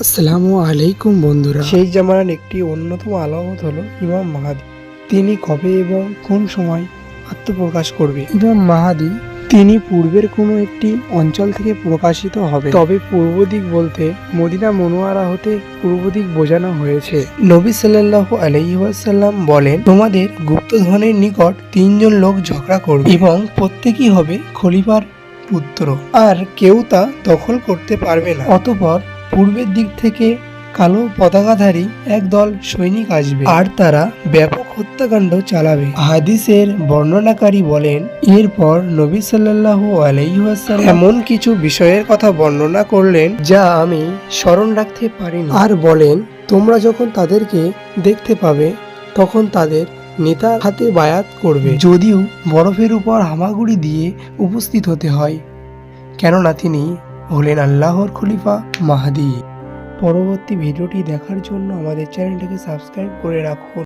আসসালামু আলাইকুম বন্ধুরা। সেই জামানার একটি অন্যতম আলামত হলো ইমাম মাহাদি। তিনি কবে এবং কোন সময় আত্মপ্রকাশ করবে? ইমাম মাহাদি তিনি পূর্বের কোনো একটি অঞ্চল থেকে প্রকাশিত হবে। তবে পূর্ব দিক বলতে মদিনা মনোয়ারা হতে পূর্ব দিক বোঝানো হয়েছে। নবী সাল্লাল্লাহু আলাইহি ওয়াসাল্লাম বলেন তোমাদের গুপ্তধনের নিকট তিনজন লোক ঝগড়া করবে এবং প্রত্যেকই হবে খলিফার পুত্র। আর কেউ তা দখল করতে পারবে না। অতপর পূর্বের দিক থেকে কালো পতাকাধারী একদল সৈনিক আসবে আর তারা ব্যাপক হত্যাকাণ্ড চালাবে। হাদিসের বর্ণনাকারী বলেন, এরপর নবী সাল্লাল্লাহু আলাইহি এমন কিছু বিষয়ের কথা বর্ণনা করলেন যা আমি স্মরণ রাখতে পারিনি। আর বলেন, তোমরা যখন তাদেরকে দেখতে পাবে, তখন তাদের নেতা হাতে বায়াত করবে। যদিও বরফের উপর হামাগুড়ি দিয়ে উপস্থিত হতে হয়, কেননা তিনি হলেন আল্লাহর খলিফা মাহাদি। পরবর্তী ভিডিওটি দেখার জন্য আমাদের চ্যানেলটাকে সাবস্ক্রাইব করে রাখুন।